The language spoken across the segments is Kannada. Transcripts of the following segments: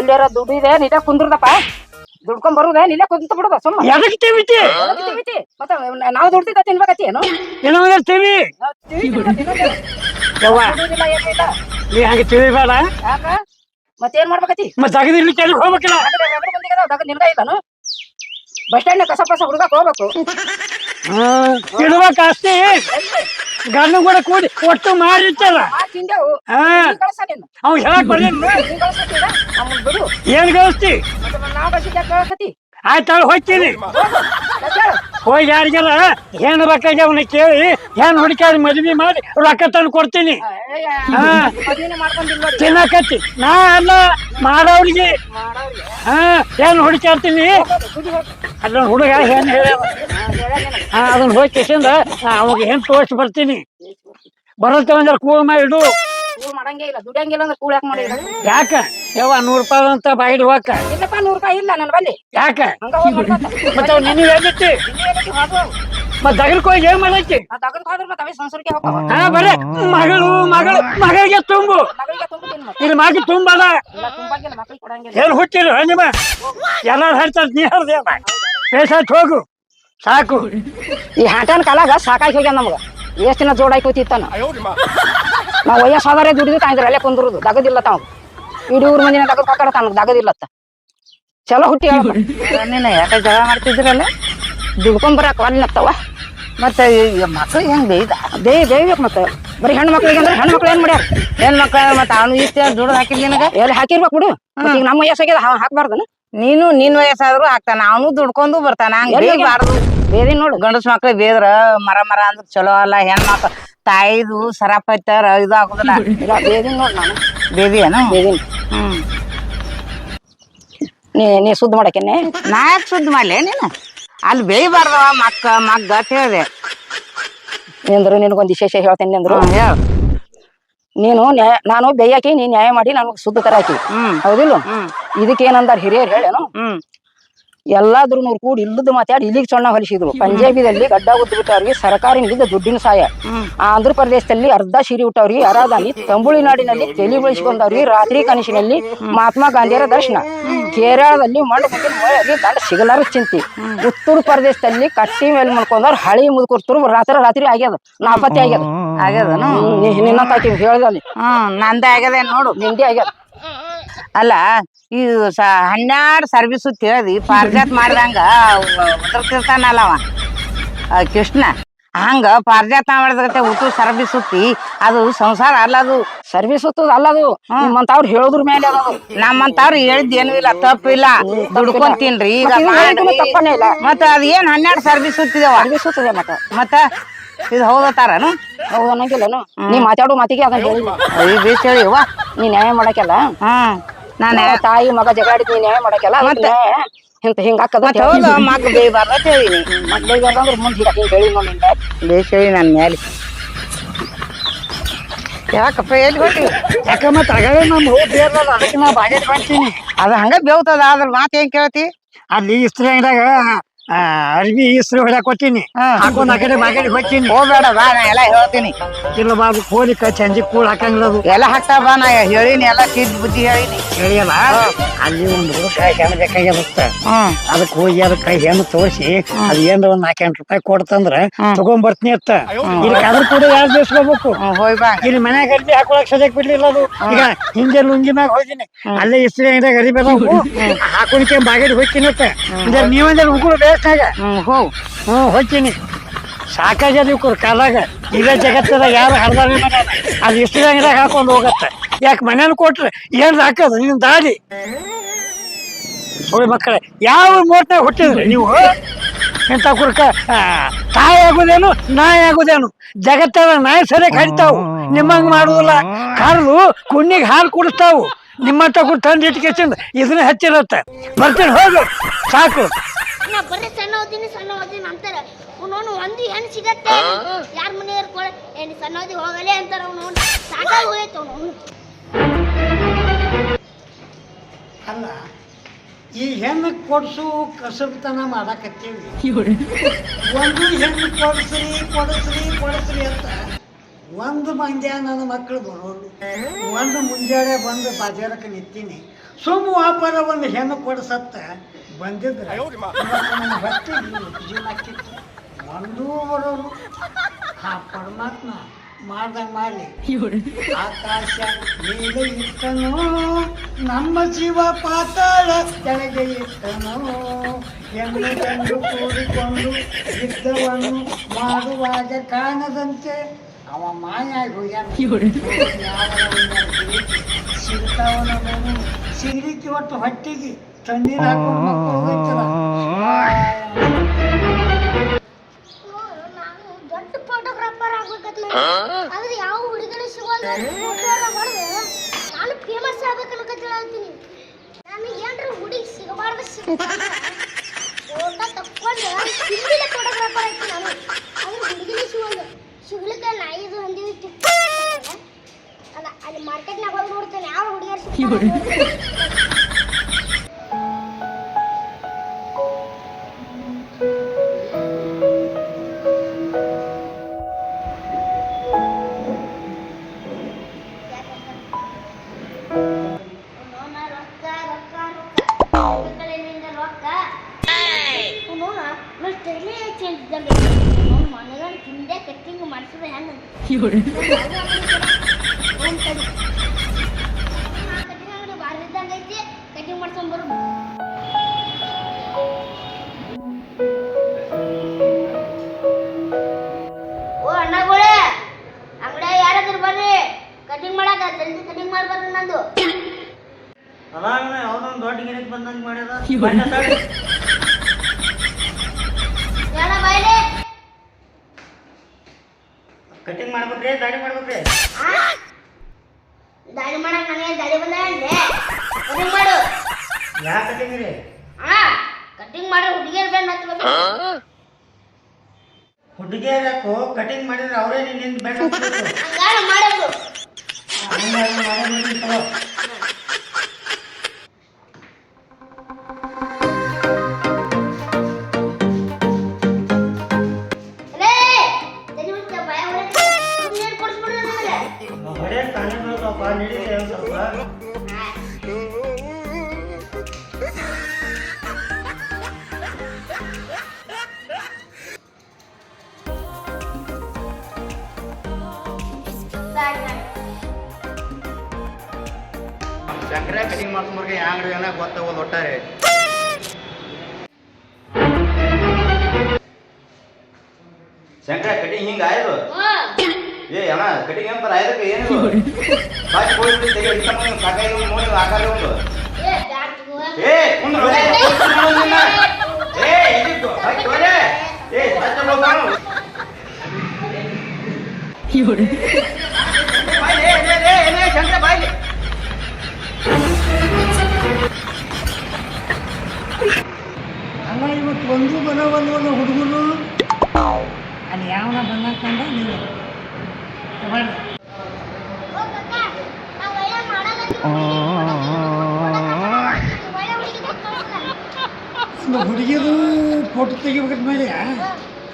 ಎಲ್ಲಾರ ದುಡ್ಡು ಇದೆ ನಿಲ್ಲ ಕುಂದ್ರದಪ್ಪ. ದುಡ್ಕೊಂಡ್ ಬರುದೇ ನಿಲ್ಲ ಕುಂತ ಬಿಡುದ ಸುಮ್ಮ ಎದಕ್ ತಿವಿತಿ ಎದಕ್ ತಿವಿತಿ? ಮತ್ತ ನಾವು ದುಡ್ತಿದ್ದ ತಿನ್ಬೇಕತಿ ಏನು? ತಿವಿ. ಯವ್ವ. ಏನಿಲ್ಲ. ನೀ ಹಂಗೆ ತಿವಿಬೇಡ ಯಾಕ? ಮತ್ತೇನ್ ಮಾಡ್ಬೇಕತಿ ಮತ್ ತಗದಿರ್ಲಿ ಕೆಳಗೆ ಹೋಗ್ಬೇಕಲ್ಲ. ಬಸ್ ಸ್ಟ್ಯಾಂಡ್ ಕಸ ಕಸ ಹುಡುಗಕ್ ಹೋಗ್ಬೇಕು. ಅಷ್ಟೇ. ಗಂಡ ಕೂಡ ಕೂಡಿ ಒಟ್ಟು ತಿಂದೆವು. ಹಾ. ಅವ್ ಹೇಳಕ್ ಬಿಡು. ಏನ್ ಕಳಿಸ್ತಿ? ಮತ್ತೆ ನಾವ್ ಕಳ್ಸಿದ್ದ ಕಳ್ಸತಿ ಆಯ್ತು ಹೋಗ್ತೀನಿ. ಹೋಗಿ ಯಾರಿಗೆಲ್ಲ ಏನ್ ಬೇಕಾಗಿ ಅವನ ಕೇಳಿ ಏನ್ ಹುಡುಕಾಡಿ ಮದ್ವಿ ಮಾಡಿ ರೊಕ್ಕ ತಂದು ಕೊಡ್ತೀನಿ. ತಿನ್ನಕತ್ತಿ. ನಾ ಅಲ್ಲ ಮಾಡೋರಿಗೆ ಹಾ ಹೆಣ್ಣು ಹುಡುಕಾಡ್ತೀನಿ ಅಲ್ಲೊಂದು ಹುಡುಗ ಹೆಂಗ್ ಹೇಳ ಅದನ್ನ ಹೋಗಿ ಕಿಸಿಂದ ಅವಾಗ ಹೆಂಗ್ ತೋರಿಸಿ ಬರ್ತೀನಿ. ಬರುತ್ತೆ ಒಂದ್ರ ಕೂಳ ಮಾಡಿ ಇಡು. ಕೂಳ್ ಮಾಡಂಗೇ ಇಲ್ಲ ದುಡಿಯಂಗಿಲ್ಲ ಅಂದ್ರೆ ಕೂಳ್ ಯಾಕೆ ಮಾಡಿ ಯಾಕ? ನೂರು ರೂಪಾಯಿ ಅಂತ ಬಾಯಿಡ್ ಇಲ್ಲಪ್ಪ ನೂರು ರೂಪಾಯಿ ಇಲ್ಲ ನನ್ನ ಬಲ್ಲಿ. ಯಾಕ. ಮತ್ತೆ ಅವ್ ಹೋಗು? ದಗಲ್ಕ್ ಏನ್ ಮಾಡಕ್ಕೆ ಹಾ ಬರೇ. ಮಗಳು ಮಗಳು ಮಗಳಿಗೆ ತುಂಬು. ಇಲ್ಲಿ ಮಗ ಏನ್ ಹುಟ್ಟಿಲ್ಲ ನಿಮ್ಮ? ಎಲ್ಲಾರು ಹೇಳ್ತಾರ ನೀ ಹೇಳ್ದೆ ಪೇಷಂಟ್ ಹೋಗು. ಸಾಕು. ಈ ಹಾಟನ್ ಕಾಲಾಗ ಸಾಕಾಗಿ ಹೋಗ್ಯಾನ ನಮ್ಗ. ಎಷ್ಟ್ ದಿನ ಜೋಡಾಗಿ ಕೂತಿತ್ತಾನ? ನಾವ್ ವಯಸ್ಸಾದರೆ ದುಡಿದು ತಾಯಿದ್ರೆ ಅಲ್ಲೇ ಕುಂದಿರುದು ದಗದಿಲ್ಲ ತಾವ್. ಇಡೀ ಊರ್ ಮಂದಿನ ದಗದ್ ಕಾಕಡ ತಾನ ದಗದಿಲ್ಲತ್ತ. ಚಲೋ ಹುಟ್ಟಿ ಯಾಕೆ ಜಗಳ ಮಾಡ್ತಿದ್ರಲ್ಲ? ದುಡ್ಕೊಂಡ್ ಬರಕ್ ಮತ್ತೆ ಮಕ್ಳು ಹೆಂಗ್ ಬೇಯ್ದ? ಬೇಯ್ ಬೇಯ್ಬೇಕು ಮತ್ತೆ. ಬರೀ ಹೆಣ್ಣು ಮಕ್ಳಿಗೆ ಅಂದ್ರೆ ಹೆಣ್ಣು ಮಕ್ಳು ಏನ್ ಮಾಡ್ಯಾರ? ಹೆಣ್ಮಕ್ಳ ಮಕ್ಳ ಮತ್ತೆ ಅವನು ಇಷ್ಟ ದುಡ್ದು ಹಾಕಿದ್ ನಿನಗ? ಎಲ್ಲಿ ಹಾಕಿರ್ಬೇಕು ಬಿಡು. ಈಗ ನಮ್ಮ ವಯಸ್ಸಾಗ್ಯದ ಹಾಕ್ಬಾರ್ದನ. ನೀನು ನಿನ್ ವಯಸ್ಸಾದ್ರು ಹಾಕ್ತಾನ ಅವನು ದುಡ್ಕೊಂಡು ಬರ್ತಾನ ಬೇಯಬಾರ್ದು ಬೇದಿ ನೋಡು ಗಂಡಸ್ ಮಕ್ಳು ಬೇದ್ರ ಮರ ಮರ ಅಂದ್ರ ಚಲೋ ಅಲ್ಲ ಹೆಣ್ಮಕ್ಳು ತಾಯಿದು ಸರಾಪ ಐತಾರ ಇದು ಆಗುದಿಲ್ಲ. ಬೇದಿ ನೋಡ್ ನಾನು. ಬೇದಿ ಏನ ಹ್ಮ್. ನೀ ನೀ ಸುದ್ದ ಮಾಡಕೇನೆ ನಾ ಯಾಕೆ ಸುದ್ದಿ ಮಾಡ್ಲೆ ನೀನು? ಅಲ್ಲಿ ಬೇಯಬಾರ್ದವ ಮಕ್ಕ ಮಗ್ಗ ಅಂತ ಹೇಳ್ದೆ. ನಿಂದ್ರು ನಿನಗೊಂದು ವಿಶೇಷ ಹೇಳ್ತೇನೆ ಅಂದ್ರು. ಹ್ಮ್ ನೀನು ನ್ಯಾಯ ನಾನು ಬೇಯಾಕಿ ನೀನ್ ನ್ಯಾಯ ಮಾಡಿ ನನಗೆ ಸುದ್ದ ತರ ಹಾಕಿ ಹೌದಿಲ್ಲ? ಇದಕ್ಕೆ ಏನಂದಾರ ಹಿರಿಯರು ಹೇಳೇನು? ಎಲ್ಲಾದ್ರೂ ನೂರು ಕೂಡಿ ಇಲ್ಲದ ಮಾತಾಡಿ ಇಲ್ಲಿಗೆ ಸೊಣ್ಣ ಹೊಲಿಸಿದ್ರು. ಪಂಜಾಬಿದಲ್ಲಿ ಗಡ್ಡ ಉದ್ದು ಬಿಟ್ಟವ್ರಿಗೆ ಸರ್ಕಾರಿ ನಿಂದ ದುಡ್ಡಿನ ಸಹಾಯ. ಆಂಧ್ರ ಪ್ರದೇಶದಲ್ಲಿ ಅರ್ಧ ಸಿರಿ ಉಟ್ಟವ್ರಿಗೆ ಅರಾಧಾನಿ ತಮಿಳುನಾಡಿನಲ್ಲಿ ತಲೆ ಬೆಳೆಸಿಕೊಂಡವ್ರಿ ರಾತ್ರಿ ಕನಸಿನಲ್ಲಿ ಮಹಾತ್ಮ ಗಾಂಧಿಯರ ದರ್ಶನ. ಕೇರಳದಲ್ಲಿ ಮಣ್ಣು ಗಂಡ ಸಿಗಲಾರ ಚಿಂತಿ. ಉತ್ತರ ಪ್ರದೇಶದಲ್ಲಿ ಕಟ್ಟಿ ಮೇಲೆ ಮಾಡ್ಕೊಂಡವ್ರು ಹಳಿ ಮುದ್ಕೊಡ್ತರು ರಾತ್ರಿ ರಾತ್ರಿ ಆಗ್ಯದ. ನಾಪತ್ತೆ ಆಗ್ಯದ. ಆಗ್ಯದ ನಿನ್ನ ಹೇಳ್ದಲ್ಲಿ ನಂದೇ ಆಗ್ಯದ ನೋಡು? ನಿಂದೇ ಆಗ್ಯದ. ಅಲ್ಲ ಈ ಸ ಹನ್ನೆರಡು ಸರ್ವಿಸ್ ಕೇಳಿ ಪಾರ್ಜಾತ್ ಮಾಡ್ದಂಗ ಒದರ್ತಿರ್ತಾನಲ್ಲ ಅವ ಕೃಷ್ಣ. ಹಂಗ ಪಾರ್ಜಾತ ಮಾಡಿದ್ರೆ ಊಟ ಸರ್ವಿಸ್ ಸುತ್ತಿ ಅದು ಸಂಸಾರ ಅಲ್ಲ ಅದು. ಸರ್ವಿಸ್ ಸುತ್ತದ ಅಲ್ಲದು ನಿಮ್ಮಂತವ್ರು ಹೇಳುದ್ರ ಮೇಲೆ ಅದು. ನಮ್ಮಂತವ್ರು ಹೇಳಿದ್ ಏನು ಇಲ್ಲ ತಪ್ಪಿಲ್ಲ ದುಡ್ಕೊಂಡ್ ತಿನ್ರಿ ಈಗ ಇದು ತಪ್ಪನೇ ಇಲ್ಲ. ಮತ್ತ ಅದ್ ಏನ್ ಹನ್ನೆರಡು ಸರ್ವಿಸ್ ಸುತ್ತಿದವ ಸರ್ವಿಸ್ ಸುತ್ತದೆ ಮತ್ತ. ಮತ್ತ ಇದು ಹೌದತಾರನು ಹೌದು ಅನ್ನಂಗಿಲ್ಲನು? ನೀ ಮಾತಾಡೋ ಮಾತಿಗೆ ಅದನ್ನ ಹೇಳಿಲ್ಲ ಅಯ್ಯ ಬೇಸ್ ಹೇಳಿವ ನೀ ನ್ಯಾಯ ಮಾಡಕ್ಕೆಲ್ಲ? ಹ್ಮ್. ನಾನು ತಾಯಿ ಮಗ ಜಗಾಡಿದ್ ನೀ ನ್ಯಾಯ ಮಾಡಕ್ಕೆಲ್ಲ? ಹಿಂಗ ಹಾಕದ ಮತ್ತೆ ಹೌದು ಮಗ್ ಬೇಯ್ಬಾರ್ದ ಅಂತ ಹೇಳಿನಿ ಮದ್ವೆಗೆ ಅಂದ್ರೆ ಮುಂದೆ ಹಿಂಗ ಹಿಂಗ ಹೇಳಿ ನೋಡಿ ಹಿಂಗ ಬೇಸ್ ಹೇಳಿ ನನ್ನ ಮೇಲೆ ಯಾಕಪ್ಪ ಎಲ್ಲಿ ಹೊಟ್ಟಿ ಯಾಕ ಮತ್ತೆ ಹೋಗಿ ಬೇರ್ಲಲ್ಲ ಅದಕ್ಕೆ ನಾ ಬಾಗೇಟ್ ಮಾಡ್ತೀನಿ ಅದು ಹಂಗ ಬೇವ್ತದ ಅದ್ರ ಮಾತು ಏನ್ ಕೇಳ್ತಿ? ಅಲ್ಲಿ ಇಸ್ತ್ರಿ ಅಂಗಡ್ಯಾಗ ಅರ್ಬಿ ಇಸ್ರಿ ಹ್ಮ್. ಹಾಕೊಂಡ್ ಆ ಕಡೆ ಮಾ ಕಡೆ ಹೋಗ್ತೀನಿ. ಹೋಗ್ಬೇಡ ಬಾ ನಾ ಎಲ್ಲ ಹೇಳ್ತೀನಿ. ಇಲ್ಲ ಬಾಬು ಕೋಳಿ ಕೈ ಚಂಜಿ ಕೂಳ್ ಹಾಕಂಗಿಲ್ಲ ಅದು. ಎಲ್ಲ ಹಾಕ್ತಾ ಬಾ ನಾ ಹೇಳಿನಿ ಎಲ್ಲ ಸಿದ್ ಬುದ್ಧಿ ಹೇಳಿನಿ. ಹೇಳಿಯಲ್ಲ? ಅಲ್ಲಿ ಒಂದು ಕೈ ಹೆಣ್ಣು ಹ್ಮ್ ಅದಕ್ಕೆ ಹೋಗಿ ಅದಕ್ಕೆ ಹೆಣ್ಣು ತೋರಿಸಿ ಅದು ಏನ್ರ ಒಂದ್ ನಾಲ್ಕೆಂಟು ರೂಪಾಯಿ ಕೊಡ್ತಂದ್ರ ತಗೊಂಡ್ ಬರ್ತೀನಿ ಅತ್ತ. ಇಲ್ಲಿ ಅದ್ರ ಕೂಡ ಯಾರು ದಿವಸ ಹೋಗ್ಬೇಕು. ಬಾ. ಇಲ್ಲಿ ಮನ್ಯಾಗ ಅರ್ಬಿ ಹಾಕೊಳಕ್ ಸದ್ಯಕ್ ಬಿಡ್ಲಿಲ್ಲ ಅದು. ಈಗ ಹಿಂಗೆ ಲುಂಗಿ ಮ್ಯಾಗ ಹೋಗಿನಿ. ಅಲ್ಲೇ ಇಸ್ರಿ ಅಂಗಡಿಯಾಗ ಅರಿಬೇಕು ಹಾಕೊಳಿಕೆ ಬಾಗೇಡಿ ಹೋಗ್ತೀನಿ ಅತ್ತ. ನೀವಂದ್ರೆ ನೀವಂದ್ರೆ ಉಗುಳು ಬೇಸ್ನಾಗ ಹ್ಞೂ ಹೋ ಹ್ಞೂ ಹೋಗ್ತೀನಿ. ಸಾಕಾಗ್ಯದ ಇವ್ರು ಕಾಲಾಗ. ಇದೇ ಜಗತ್ತದಾಗ ಯಾರು ಹರಿದಾರ ಅದು ಎಷ್ಟು ಅಂಗಡಿಯಾಗ ಹಾಕೊಂಡು ಹೋಗತ್ತೆ. ಯಾಕೆ ಮನೇಲಿ ಕೊಟ್ರೆ ಏನು ಹಾಕೋದು ನಿನ್ನ ದಾರಿ. ಹೋಗಿ ಮಕ್ಕಳೇ, ಯಾವ ಮೋಟ್ನಾಗ ಹುಟ್ಟಿದ್ರಿ ನೀವು? ಇಂಥ ಕುರ್ಕ? ತಾಯಿ ಆಗುದೇನು, ನಾಯಿ ಆಗುದೇನು? ಜಗತ್ತಾಗ ನಾಯಿ ಸರಿಯಾಗಿ ಹರಿತಾವು ನಿಮ್ಮಂಗ್ ಮಾಡುದಿಲ್ಲ. ಕರ್ದು ಕುಣ್ಣಿಗೆ ಹಾಲು ಕುಡಿಸ್ತಾವು. ನಿಮ್ಮಂತ ಕುರ್ ತಂದು ಇಟ್ಕೆಸಿಂದ ಇದನ್ನ ಹಚ್ಚಿರತ್ತ. ಬರ್ತೀನಿ, ಹೋಗು. ಸಾಕು. ನಾ ಬರೀ ಸಣ್ಣ ಓದಿನಿ ಸಣ್ಣ ಓದಿನಿ ಅಂತಾರೆ. ಅವನವನು ಒಂದು ಹೆಣ್ಣು ಸಿಗತ್ತೆ. ಯಾರ ಮನೆ ಕೊಡ ಏನು ಸಣ್ಣ ಓದಿ ಹೋಗಲೇ ಅಂತಾರೆ ಅವನು. ಸಾಕಾಗಿ ಹೋಯ್ತು ಅವನು. ಅಲ್ಲ ಈ ಹೆಣ್ಣು ಕೊಡ್ಸು ಕಸಬತನ ಮಾಡಕತ್ತೀವಿ. ಒಂದು ಹೆಣ್ಣು ಕೊಡಿಸ್ರಿ ಕೊಡಿಸ್ರಿ ಕೊಡಿಸ್ರಿ ಅಂತ ಒಂದು ಮಂದ್ಯ ನನ್ನ ಮಕ್ಕಳು ಬರೋರು ಒಂದು ಮುಂಜಾನೆ ಬಂದು ಬಾಜಾರಕ್ಕೆ ನಿಂತೀನಿ. ಸುಮ್ಮ ವ್ಯಾಪಾರ ಒಂದು ಹೆಣ್ಣು ಕೊಡ್ಸತ್ತ. ಬಂದಿದ್ರೆ? ಇವತ್ತು ನನ್ನ ಹೊಟ್ಟೆಗೆ ಜೀವನ ಹಾಕಿತ್ತು ಒಂದೂ ಬರೋರು ಆ ಪರಮಾತ್ಮ ಮಾಡ್ದಂಗೆ ಮಾಡಲಿ. ಆಕಾಶ ಮೇಲೆ ಇಟ್ಟನು ನಮ್ಮ ಜೀವ ಪಾತಾಳ ಕೆಳಗೆ ಇಟ್ಟನು. ಹೆಣ್ಣು ಗಂಡು ಕೂಡಿಕೊಂಡು ಯುದ್ಧವನ್ನು ಮಾಡುವಾಗ ಕಾಣದಂತೆ ಅವ ಮಾಯಾಗಿ ಹೋಗ್ಯಾನ ಸಿಗ್ತಾವನ ಸಿಗ್ಲಿಕ್ಕೆ ಒಟ್ಟು ಹೊಟ್ಟಿಗೆ. ಆಗ್ಬೇಕಂತ ಆದ್ರೆ ಯಾವ ಹುಡುಗನ ಸಿಗೋಲ್ಲ ನಾನು ಫೇಮಸ್ ಆಗ್ಬೇಕು ಅನ್ಕತ್ತಿಲ್ಲ ಅಂತೀನಿ ನನಗೆ ಏನ್ರ ಹುಡುಗಿ ಸಿಗಬಾರ್ದು ಫೋಟೋ ತಕ್ಕೊಂಡು ಹಿಂದಿನ ಫೋಟೋಗ್ರಾಫರ್ ಆಯ್ತು ನಾನು ಆದ್ರೆ ಹುಡುಗಿನೇ ಸಿಗೋಲ್ಲ ಸಿಗ್ಲಿಕ್ಕೆ ನಾ ಇದು ಹೊಂದಿವಿ ಅಲ್ಲ ಅಲ್ಲಿ ಮಾರ್ಕೆಟ್ನಾಗ ಹೋಗಿ ನೋಡ್ತೇನೆ. ಯಾವ ಹುಡುಗಿಯರು ಸಿಗ್ತಾರೆ ಬಾರಿ ಕಟ್ಟಿಂಗ್ ಮಾಡ್ಸ್ಕೊಂಡ್ ಬರೋದು ಓ ಅಣ್ಣಗಳೇ ಅಂಗಡಿ ಯಾರಾದ್ರೂ ಬರ್ರಿ ಕಟಿಂಗ್ ಮಾಡಾಕ ಜಲ್ದಿ ಕಟಿಂಗ್ ಮಾಡ್ಬಾರ್ದು ನಂದು ಅದಾಗ ಯಾವ್ದೊಂದು ದೊಡ್ಡ ಗಿರಿಕ್ ಬಂದಂಗೆ ಮಾಡ್ಯದ ಯಾರ ಬಾಯ್ಲೆ ಕಟಿಂಗ್ ಮಾಡ್ಬೇಕ್ರಿ, ದಾಡಿ ಮಾಡ್ಬೇಕ್ರಿ. ದಾಳಿ ಮಾಡಕ್ ನನಗೆ ದಾಳಿ ಬಂದ ಕಟಿಂಗ್ ಮಾಡು. ಯಾ ಕಟಿಂಗ್ ರೀ? ಹಾ ಕಟಿಂಗ್ ಮಾಡ್ರೆ ಹುಡುಗಿಯರ್ ಹತ್ಬೇಕು ಹುಡುಗಿಯರ್ ಕಟಿಂಗ್ ಮಾಡಿದ್ರೆ ಅವರೇ ನಿನ್ನಿಂದ ಹತ್ಬೇಕು. ಹಂಗಾರ ಮಾಡೋದು. ಮಾಡ್ಸ್ಕೊಂಬರ್ಗೆ ಯಾವ ಅಂಗಡಿ ಏನ ಗೊತ್ತಾಗೋದು ಒಟ್ಟಾರೆ. ಶಂಕರ ಕಟಿಂಗ್ ಹಿಂಗ ಆಯ್ತು ಏ ಅಣ್ಣ ಕಟಿಂಗ್ ಏನಂತಾರ ಆಯ್ದಕ್ಕೆ ಏನು ಬಾಕಿ ಹೋಗಿ ತೆಗೆ ಸಾಕಾಗಿ ನೋಡಿ ಆಕಾರ ಒಂದು ಏ ಕುಂದ್ರು ಏ ಏ ಇದಿತ್ತು ಬಾಕಿ ಹೋರೆ ಏ ಸಚ್ಚ ಬೋಕಾನು ಬಾಯ್ಲಿ ಏ ಏ ಏ. ಇನ್ನು ಹುಡುಗಿದು ಫೋಟೋ ತೆಗಿಬೇಕಂತ ಮೇಲೆ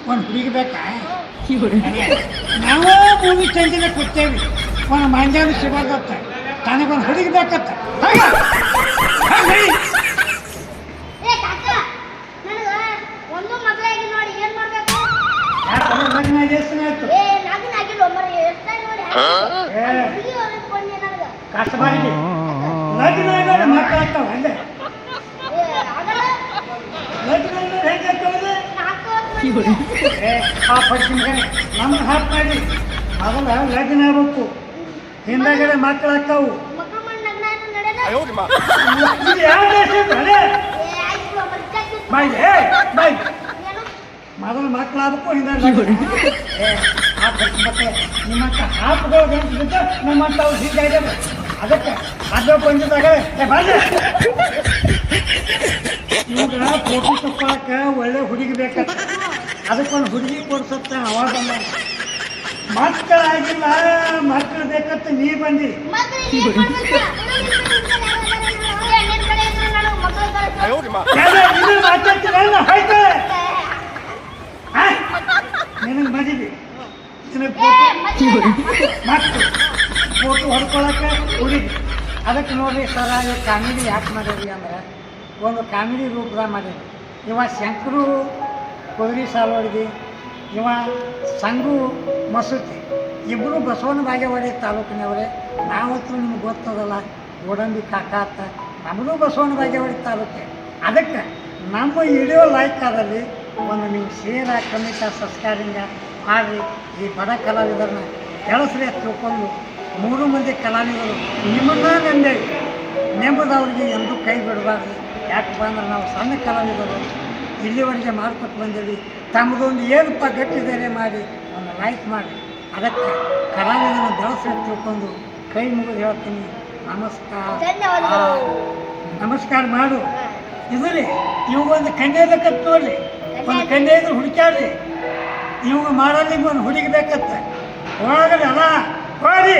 ಒಂದು ಹುಡುಗಿ ಬೇಕಾ? ನಾವೇ ಮೂವಿ ಚಂದಿನ ಕೊಡ್ತೇವೆ. ಒಂದು ಮಂಜಾನು ಸಿಗೋದತ್ತ ತನಗೊಂದು ಹುಡುಗಿ ಬೇಕತ್ತ. ಕಷ್ಟ ಮಾಡಿ ಏ ಕಾಕ ನನಗ ಒಂದು ಮಗಳಾಗಿ ನೋಡಿ ಏನ್ ಮಾಡ್ಬೇಕು ಯಾಕಂದ್ರೆ ಲಗ್ನ ಆಗಿ ಎಷ್ಟು ದಿನ ಆಯ್ತು ಏ ನಾಗಿನ ಆಗಿಲ್ಲ ಒಮ್ಮರೆ ಎಷ್ಟಾಗಿ ನೋಡಿ ಏ ಹುಡುಗಿ ಅವ್ರಿಗೆ ಕೊಂಡೆ ನನಗ ಕಷ್ಟ ಮಾಡಿ ಲಗ್ನ ಆಗೋದು ಮಕ್ಕಳಾಗ್ತಾವ ಅಲ್ಲೇ ಏ ಆಗಲ್ಲ ಲಗ್ನ ಆಗೋದು ಹೆಂಗೆ ಆಗ್ತಾವಲ್ಲ ನಾಲ್ಕು ಏ ಆ ಪಡ್ಸಿನ ನಮ್ಗೆ ಹಾಕಿ ಮಾಡಿ. ಮೊದಲ ಲಗ್ನ ಆಗ್ಬೇಕು ಹಿಂದಾಗಡೆ ಮಕ್ಕಳಾಗ್ತಾವು ಮೊದಲು ಮಕ್ಕಳಾಗಬೇಕು ಹಿಂದಾಗಡೆ ಆ ಪಡ್ಸಿ ಮಕ್ಕಳು ನಿಮ್ಮಂತ ಹಾಪ್ಗಳು ಗಂಟಿದ್ದ ನಮ್ಮಂತ ಅವ್ರು ಹೀಗಾಗ್ಯದ ಅದಕ್ಕೆ ಅದ್ರ ಬಂದಿದ್ದಾಗ ಇವಾಗ ಫೋಟೋ ತಕ್ಕೊಳಕ್ಕೆ ಒಳ್ಳೆ ಹುಡುಗಿ ಬೇಕತ್ತ ಅದಕ್ಕೊಂದು ಹುಡುಗಿ ಕೊಡ್ಸತ್ತ ಅವಾಗ ಮಕ್ಕಳಾಗಿಲ್ಲ ಮಕ್ಕಳು ಬೇಕತ್ತ ನೀ ಬಂದಿ. ಮಕ್ಕಳು ಏನ್ ಮಾಡ್ಬೇಕು? ಏ, ನಿನ್ ಕಡೆ ನಾನು ಮಕ್ಕಳು ಇದು ಮಾತಾಡ್ತೀರಲ್ಲ ಆಯ್ತು ನಿನಗೆ ಮದಿವಿ. ಮಕ್ಕಳು ಫೋಟೋ ಹೊಡ್ಕೊಳಕ್ಕೆ ಹುಡುಗಿ. ಅದಕ್ಕೆ ನೋಡ್ರಿ ಸರ ಈ ಕಾಮಿಡಿ ಯಾಕೆ ಮಾಡಿದ್ರಿ ಅಂದ್ರೆ ಒಂದು ಕಾಮಿಡಿ ರೂಪದಾಗ ಮಾಡಿದ್ರಿ. ಇವ ಶಂಕರು ಕುದುರೆ ಸಾಲೋಡಿಗೆ ಇವ ಸಂಗು ಮಸೂತಿ ಇಬ್ಬರು ಬಸವನ ಬಾಗೇವಾಡಿ ತಾಲೂಕಿನವರೇ ನಾವಂತೂ ನಿಮ್ಗೆ ಗೊತ್ತದಲ್ಲ, ಗೋಡಂಬಿ ಕಾಕ ಅಂತ ನಮ್ಮದು ಬಸವನ ಬಾಗೇವಾಡಿ ತಾಲೂಕೆ. ಅದಕ್ಕೆ ನಮ್ಮ ವಿಡಿಯೋ ಲೈಕ್ ಆದಲ್ಲಿ ಒಂದು ನೀವು ಶೇರ ಕಮಿತ ಸಬ್ಸ್ಕ್ರೈಬಿಂಗ ಮಾಡಿ ಈ ಬಡ ಕಲಾವಿದರನ್ನ ಕೆಲಸರಿ ತಿಳ್ಕೊಂಡು ಮೂರು ಮಂದಿ ಕಲಾವಿದರು ನಿಮ್ಮನ್ನ ನಂದೆ ನೆಂಬುದವ್ರಿಗೆ ಎಂದೂ ಕೈ ಬಿಡಬಾರ್ದು. ಯಾಕಪ್ಪ ಅಂದ್ರೆ ನಾವು ಸಣ್ಣ ಕಲಾವಿದರು. ಇಲ್ಲಿವರೆಗೆ ಮಾಡ್ಕೊಟ್ಟು ಬಂದೀವಿ ತಮಗೊಂದು ಏನಪ್ಪ ಗಟ್ಟಿದ್ದೇನೆ ಮಾಡಿ ಒಂದು ಲೈಕ್ ಮಾಡಿ. ಅದಕ್ಕೆ ಕಲಾವಿದನ ಬೆಳೆಸಿ ತಿಳ್ಕೊಂಡು ಕೈ ಮುಗಿದು ಹೇಳ್ತೀನಿ. ನಮಸ್ಕಾರ. ನಮಸ್ಕಾರ ಮಾಡು. ಇದ್ರಿ ರೀ ಕಣ್ಣೆ ಒಂದು ಕನ್ಯೆ ಬೇಕಂತ ನೋಡ್ರಿ ಒಂದು ಕಣ್ಣೆ ಇದ್ರೆ ಹುಡುಕ್ಯಾಡ್ರಿ. ಇವಾಗ ಮಾಡಲ್ಲಿ ಒಂದು ಹುಡುಗಿ ಒಳಗಡೆ ಅಲ್ಲ. ಹೋಗ್ರಿ.